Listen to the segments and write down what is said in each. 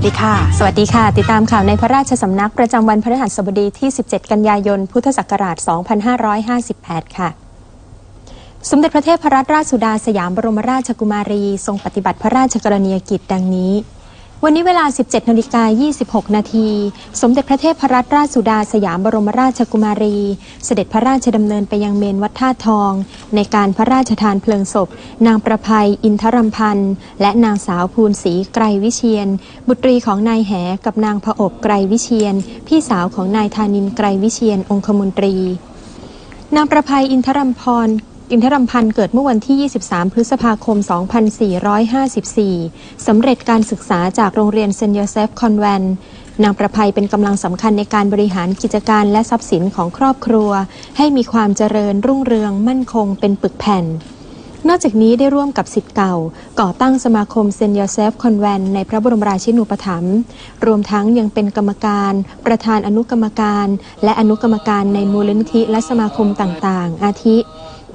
วัสดีค่ะ สวัสดีค่ะ ติดตามข่าวในพระราชสำนักประจำวันพฤหัสบดีที่ 17 กันยายน พุทธศักราช 2558 ค่ะ สมเด็จพระเทพรัตนราชสุดาสยามบรมราชกุมารี ทรงปฏิบัติพระราชกรณียกิจดังนี้ วันนี้เวลา 17นาฬิกา26 นาที สมเด็จพระเทพรัตนราชสุดาสยามบรมราชกุมารี เสด็จพระราชดำเนินไปยังเมนวัดท่าทอง ในการพระราชทานเพลิงศพ นางประภัย อินทรมพันธ์ และนางสาวภูนศรีไกรวิเชียน บุตรีของนายแหกับนางผอบไกรวิเชียน พี่สาวของนายธานินไกรวิเชียนองคมนตรีนางประภัยอินทรมพร อินทรมพันธ์เกิดเมื่อวันที่ 23 พฤษภาคม 2454 สำเร็จการศึกษาจากโรงเรียนเซนต์โยเซฟคอนแวนนางประภัยเป็นกำลังสำคัญในการบริหารกิจการและทรัพย์สินของครอบครัว ให้มีความเจริญรุ่งเรืองมั่นคงเป็นปึกแผ่น นอกจากนี้ได้ร่วมกับสิทธิ์เก่า ก่อตั้งสมาคมเซนต์โยเซฟคอนแวนในพระบรมราชินูปถัมภ์รวมทั้งยังเป็นกรรมการ ประธานอนุกรรมการ และอนุกรรมการในมูลนิธิและสมาคมต่างๆ อาทิ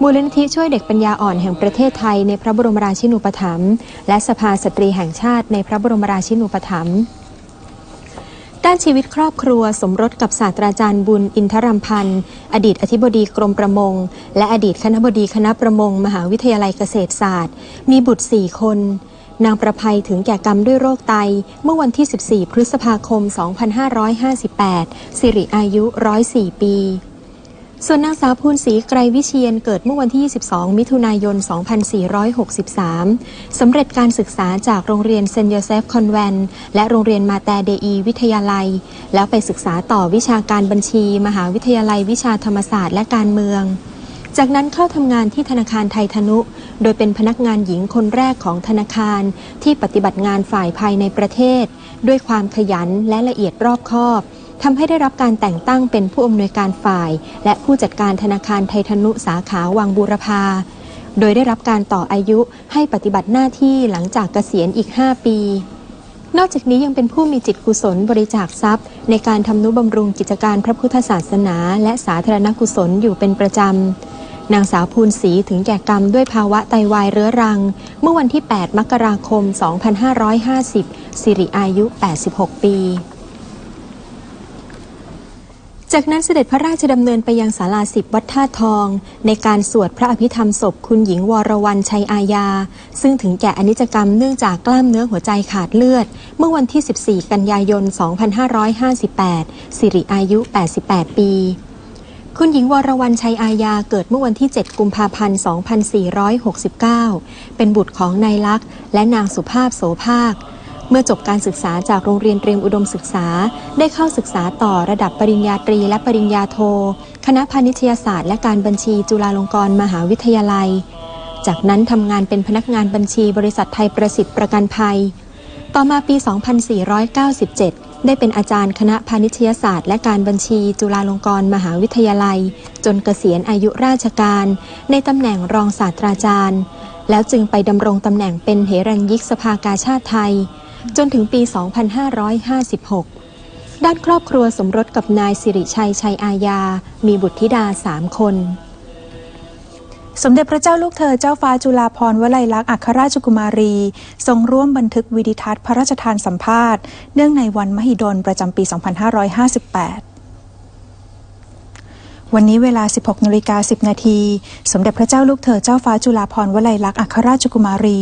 มูลนิธิช่วยเด็กปัญญาอ่อนแห่งประเทศไทยในพระบรมราชินูปถัมภ์และสภาสตรีแห่งชาติในพระบรมราชินูปถัมภ์ด้านชีวิตครอบครัวสมรสกับศาสตราจารย์บุญอินทรัมพันธ์อดีตอธิบดีกรมประมง และอดีตคณะบดีคณะประมง มหาวิทยาลัยเกษตรศาสตร์ มีบุตรสี่คน นางประภัยถึงแก่กรรมด้วยโรคไต เมื่อวันที่ 14 พฤษภาคม 2558 สิริอายุ 104 ปี ส่วนนางสาวภูนศรีไกรวิเชียนเกิดเมื่อวันที่ 22 มิถุนายน 2463 สำเร็จการศึกษาจากโรงเรียนเซนต์โยเซฟคอนแวนต์และโรงเรียนมาแต่เดอีวิทยาลัย แล้วไปศึกษาต่อวิชาการบัญชี มหาวิทยาลัยวิชาธรรมศาสตร์และการเมือง จากนั้นเข้าทำงานที่ธนาคารไทยธนุ โดยเป็นพนักงานหญิงคนแรกของธนาคารที่ปฏิบัติงานฝ่ายภายในประเทศ ด้วยความขยันและละเอียดรอบคอบ ทำให้ได้รับการแต่งตั้งเป็นผู้อำนวยการฝ่าย และผู้จัดการธนาคารไทยธนุสาขาวังบูรพา โดยได้รับการต่ออายุให้ปฏิบัติหน้าที่หลังจากเกษียณอีก 5 ปี นอกจากนี้ยังเป็นผู้มีจิตกุศลบริจาคทรัพย์ ในการทำนุบำรุงกิจการพระพุทธศาสนา และสาธารณกุศลอยู่เป็นประจำนางสาวภูนศรีถึงแก่กรรมด้วยภาวะไตวายเรื้อรัง เมื่อวันที่ 8 มกราคม 2550 สิริอายุ 86 ปี จากนั้นเสด็จพระราชดำเนินไปยังศาลาสิบวัดท่าทอง ในการสวดพระอภิธรรมศพคุณหญิงวรวรรณชัยอาญา ซึ่งถึงแก่อนิจกรรมเนื่องจากกล้ามเนื้อหัวใจขาดเลือด เมื่อวันที่ 14 กันยายน 2558 สิริอายุ 88 ปีคุณหญิงวรวรรณชัยอาญาเกิดเมื่อวันที่ 7 กุมภาพันธ์ 2469 เป็นบุตรของนายลักษณ์และนางสุภาพโสภาค เมื่อจบการศึกษาจากโรงเรียนเตรียมอุดมศึกษา ได้เข้าศึกษาต่อระดับปริญญาตรีและปริญญาโท คณะพาณิชยศาสตร์และการบัญชีจุฬาลงกรณ์มหาวิทยาลัย จากนั้นทำงานเป็นพนักงานบัญชีบริษัทไทยประสิทธิ์ประกันภัย ต่อมาปี 2497 ได้เป็นอาจารย์คณะพาณิชยศาสตร์ และการบัญชีจุฬาลงกรณ์มหาวิทยาลัย จนเกษียณอายุราชการ ในตำแหน่งรองศาสตราจารย์ แล้วจึงไปดำรงตำแหน่งเป็นเหรัญยิกสภากาชาติไทย จนถึงปี 2556 ด้านครอบครัวสมรสกับนายสิริชัยชัยอาญา มีบุตรธิดาสามคน สมเด็จพระเจ้าลูกเธอเจ้าฟ้าจุฬาภรณ์วลัยลักษณ์อัครราชกุมารี ทรงร่วมบันทึกวิดิทัศน์พระราชทานสัมภาษณ์ เนื่องในวันมหิดลประจำปี 2558 วันนี้เวลา 16นาฬิกา10 นาที สมเด็จพระเจ้าลูกเธอเจ้าฟ้าจุฬาภรณ์วลัยลักษณ์อัครราชกุมารี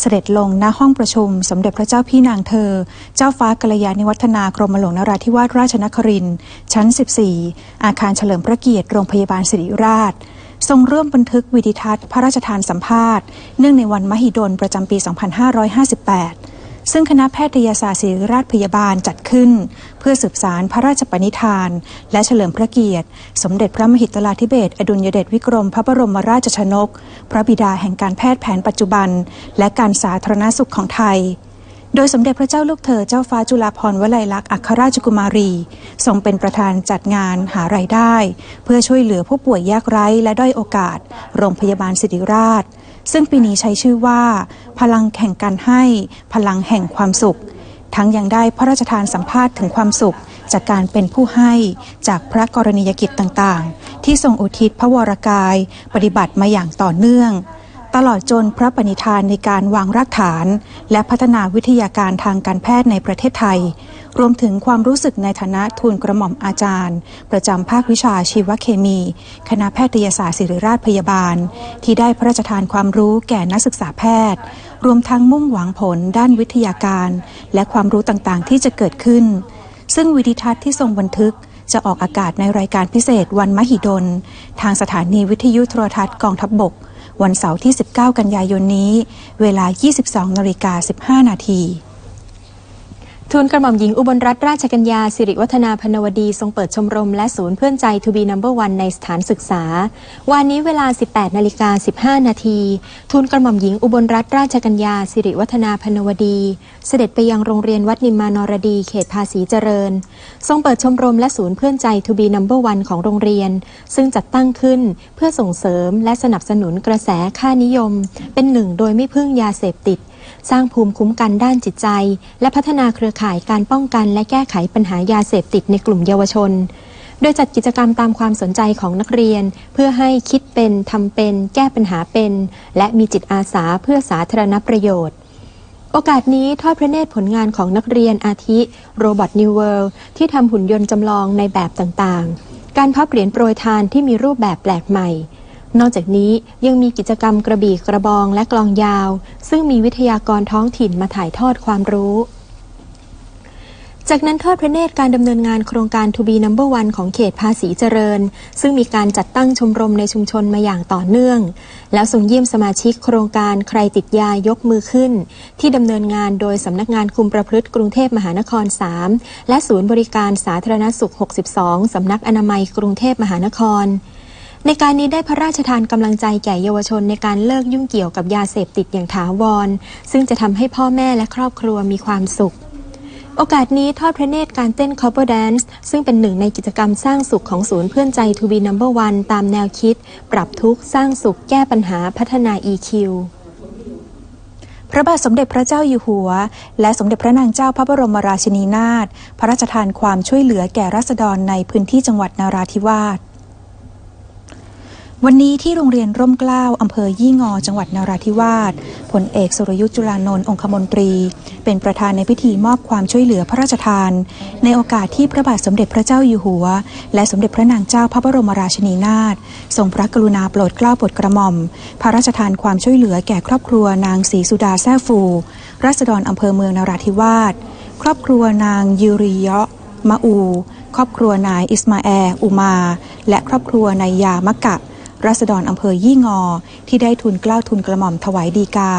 เสด็จลงณห้องประชุม สมเด็จพระเจ้าพี่นางเธอ เจ้าฟ้ากัลยาณิวัฒนากรมหลวงนราธิวาสราชนครินทร์ชั้น 14 อาคารเฉลิมพระเกียรติโรงพยาบาลศิริราชทรงร่วมบันทึกวิดิทัศน์พระราชทานสัมภาษณ์ เนื่องในวันมหิดลประจำปี 2558 ซึ่งคณะแพทยศาสตร์ศิริราชพยาบาลจัดขึ้น เพื่อสืบสารพระราชปณิธาน และเฉลิมพระเกียรติ สมเด็จพระมหิตลาธิเบศรอดุลยเดชวิกรมพระบรมราชชนก พระบิดาแห่งการแพทย์แผนปัจจุบัน และการสาธารณสุขของไทยโดยสมเด็จพระเจ้าลูกเธอเจ้าฟ้าจุฬาภรณ์วลัยลักษณ์อัครราชกุมารี ทรงเป็นประธานจัดงานหารายได้ เพื่อช่วยเหลือผู้ป่วยยากไร้และด้อยโอกาส โรงพยาบาลศิริราช ซึ่งปีนี้ใช้ชื่อว่า พลังแห่งการให้พลังแห่งความสุข ทั้งยังได้พระราชทานสัมภาษณ์ถึงความสุข จากการเป็นผู้ให้จากพระกรณียกิจต่างๆ ที่ทรงอุทิศพระวรกาย ปฏิบัติมาอย่างต่อเนื่อง ตลอดจนพระปณิธานในการวางรากฐาน และพัฒนาวิทยาการทางการแพทย์ในประเทศไทย รวมถึงความรู้สึกในฐานะทูลกระหม่อมอาจารย์ ประจำภาควิชาชีวเคมี คณะแพทยศาสตร์ศิริราชพยาบาล ที่ได้พระราชทานความรู้แก่นักศึกษาแพทย์ รวมทั้งมุ่งหวังผลด้านวิทยาการ และความรู้ต่างๆ ที่จะเกิดขึ้น ซึ่งวิดิทัศน์ที่ทรงบันทึกจะออกอากาศในรายการพิเศษวันมหิดล ทางสถานีวิทยุโทรทัศน์กองทัพบบก วันเสาร์ที่ 19 กันยายนนี้ เวลา 22นาฬิกา15 นาที ทูลกระหม่อมหญิงอุบลรัตนราชกัญญาสิริวัฒนาพนวดี ทรงเปิดชมรมและศูนย์เพื่อนใจ To be number one ในสถานศึกษา วันนี้เวลา 18นาฬิกา15 นาทีทูลกระหม่อมหญิงอุบลรัตนราชกัญญาสิริวัฒนาพนวดี เสด็จไปยังโรงเรียนวัดนิมมานรดีเขตภาษีเจริญ ทรงเปิดชมรมและศูนย์เพื่อนใจ To be number one ของโรงเรียน ซึ่งจัดตั้งขึ้นเพื่อส่งเสริมและสนับสนุนกระแสค่านิยม เป็นหนึ่งโดยไม่พึ่งยาเสพติด สร้างภูมิคุ้มกันด้านจิตใจ และพัฒนาเครือข่ายการป้องกัน และแก้ไขปัญหายาเสพติดในกลุ่มเยาวชน โดยจัดกิจกรรมตามความสนใจของนักเรียน เพื่อให้คิดเป็นทำเป็น แก้ปัญหาเป็น และมีจิตอาสาเพื่อสาธารณประโยชน์โอกาสนี้ทอดพระเนตรผลงานของนักเรียนอาทิโรบอทนิวเวิลด์ที่ทำหุ่นยนต์จำลองในแบบต่างๆ การพับเหรียญโปรยทานที่มีรูปแบบแปลกใหม่ นอกจากนี้ยังมีกิจกรรมกระบี่กระบองและกลองยาว ซึ่งมีวิทยากรท้องถิ่นมาถ่ายทอดความรู้ จากนั้นทอดพระเนตรการดำเนินงานโครงการ To be number one ของเขตภาษีเจริญ ซึ่งมีการจัดตั้งชมรมในชุมชนมาอย่างต่อเนื่อง แล้วส่งเยี่ยมสมาชิกโครงการใครติดยายกมือขึ้น ที่ดำเนินงานโดยสำนักงานคุมประพฤติกรุงเทพมหานคร 3 และศูนย์บริการสาธารณสุข 62สำนักอนามัยกรุงเทพมหานคร ในการนี้ได้พระราชทานกำลังใจแก่เยาวชนในการเลิกยุ่งเกี่ยวกับยาเสพติดอย่างถาวร ซึ่งจะทำให้พ่อแม่และครอบครัวมีความสุข โอกาสนี้ทอดพระเนตรการเต้น cover dance ซึ่งเป็นหนึ่งในกิจกรรมสร้างสุขของศูนย์เพื่อนใจ To be number one ตามแนวคิด ปรับทุกข์สร้างสุขแก้ปัญหาพัฒนา EQ พระบาทสมเด็จพระเจ้าอยู่หัว และสมเด็จพระนางเจ้าพระบรมราชินีนาถพระราชทานความช่วยเหลือแก่ราษฎรในพื้นที่จังหวัดนาราธิวาส วันนี้ที่โรงเรียนร่มเกล้าอำเภอยี่งอ จังหวัดนาราธิวาสพลเอกสุรยุทธ์จุลานนท์องคมนตรี เป็นประธานในพิธีมอบความช่วยเหลือพระราชทาน ในโอกาสที่พระบาทสมเด็จพระเจ้าอยู่หัว และสมเด็จพระนางเจ้าพระบรมราชินีนาถทรงพระกรุณาโปรดเกล้าโปรดกระหม่อม พระราชทานความช่วยเหลือแก่ครอบครัวนางศรีสุดาแซ่ฟูราษฎรอำเภอเมืองนาราธิวาสครอบครัวนางยูริยะมะอู ครอบครัวนายอิสมาแออุมา และครอบครัวนายยามะกะ ราษฎรอำเภอยี่งอ ที่ได้ทุนกล้าวทุนกระหม่อมถวายดีกา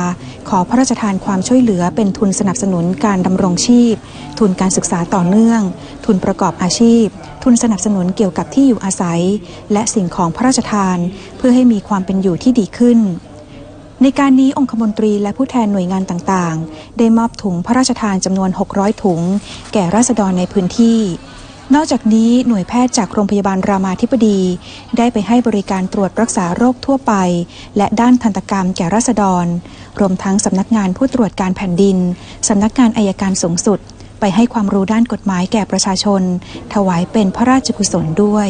ขอพระราชทานความช่วยเหลือเป็นทุนสนับสนุนการดำรงชีพ ทุนการศึกษาต่อเนื่อง ทุนประกอบอาชีพ ทุนสนับสนุนเกี่ยวกับที่อยู่อาศัย และสิ่งของพระราชทาน เพื่อให้มีความเป็นอยู่ที่ดีขึ้นในการนี้องคมนตรีและผู้แทนหน่วยงานต่างๆ ได้มอบถุงพระราชทานจำนวน 600 ถุง แก่ราษฎรในพื้นที่ นอกจากนี้หน่วยแพทย์จากโรงพยาบาลรามาธิบดี ได้ไปให้บริการตรวจรักษาโรคทั่วไป และด้านทันตกรรมแก่ราษฎร รวมทั้งสำนักงานผู้ตรวจการแผ่นดิน สำนักงานอายการสูงสุด ไปให้ความรู้ด้านกฎหมายแก่ประชาชน ถวายเป็นพระราชกุศลด้วย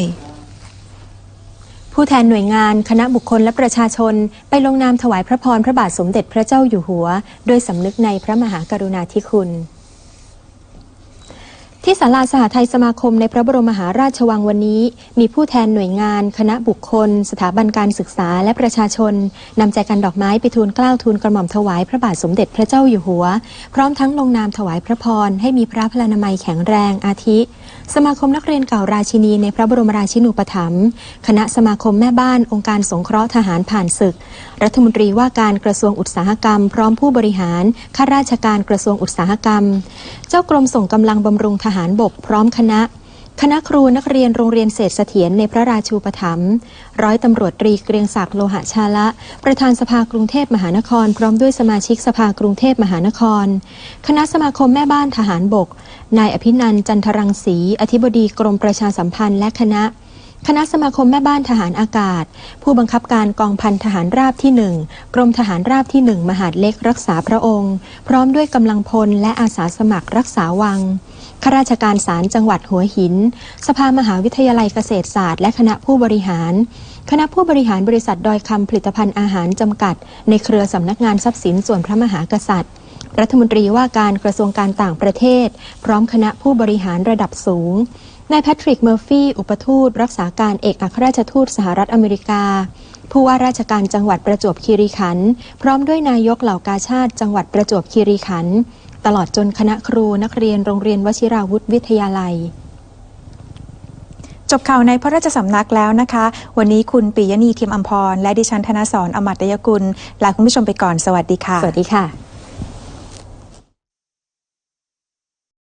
ผู้แทนหน่วยงานคณะบุคคลและประชาชน ไปลงนามถวายพระพรพระบาทสมเด็จพระเจ้าอยู่หัวโดยสำนึกในพระมหากรุณาธิคุณ ที่ศาลาสหทัยสมาคมในพระบรมมหาราชวังวันนี้ มีผู้แทนหน่วยงาน คณะบุคคล สถาบันการศึกษาและประชาชนนำใจกันดอกไม้ไปทูลเกล้าทูลกระหม่อมถวายพระบาทสมเด็จพระเจ้าอยู่หัว พร้อมทั้งลงนามถวายพระพรให้มีพระพลานามัยแข็งแรงอาทิ สมาคมนักเรียนเก่าราชินีในพระบรมราชินูปถัมภ์คณะสมาคมแม่บ้านองค์การสงเคราะห์ทหารผ่านศึก รัฐมนตรีว่าการกระทรวงอุตสาหกรรม พร้อมผู้บริหารข้าราชการกระทรวงอุตสาหกรรม เจ้ากรมส่งกำลังบำรุงทหารบกพร้อมคณะ คณะครูนักเรียนโรงเรียนเศรษฐเสถียรในพระราชูปถัมภ์ร้อยตำรวจตรีเกรียงศักดิ์โลหะชาละ ประธานสภากรุงเทพมหานคร พร้อมด้วยสมาชิกสภากรุงเทพมหานคร คณะสมาคมแม่บ้านทหารบก นายอภินันจันทรังสี อธิบดีกรมประชาสัมพันธ์และคณะ คณะสมาคมแม่บ้านทหารอากาศ ผู้บังคับการกองพันทหารราบที่หนึ่งกรมทหารราบที่หนึ่งมหาดเล็กรักษาพระองค์ พร้อมด้วยกำลังพลและอาสาสมัครรักษาวัง ข้าราชการศาลจังหวัดหัวหิน สภามหาวิทยาลัยเกษตรศาสตร์และคณะผู้บริหาร คณะผู้บริหารบริษัทดอยคำผลิตภัณฑ์อาหารจำกัด ในเครือสำนักงานทรัพย์สินส่วนพระมหากษัตริย์ รัฐมนตรีว่าการกระทรวงการต่างประเทศ พร้อมคณะผู้บริหารระดับสูงนายแพทริกเมอร์ฟี่อุปทูตรักษาการเอกอัครราชทูตสหรัฐอเมริกาผู้ว่าราชการจังหวัดประจวบคีรีขันธ์พร้อมด้วยนายกเหล่ากาชาติจังหวัดประจวบคีรีขันธ์ ตลอดจนคณะครูนักเรียนโรงเรียนวชิราวุธวิทยาลัย จบข่าวในพระราชสำนักแล้วนะคะ วันนี้คุณปิยณีทิมอัมพร และดิฉันธนสรอมัตยกุล ลาคุณผู้ชมไปก่อน สวัสดีค่ะ สวัสดีค่ะ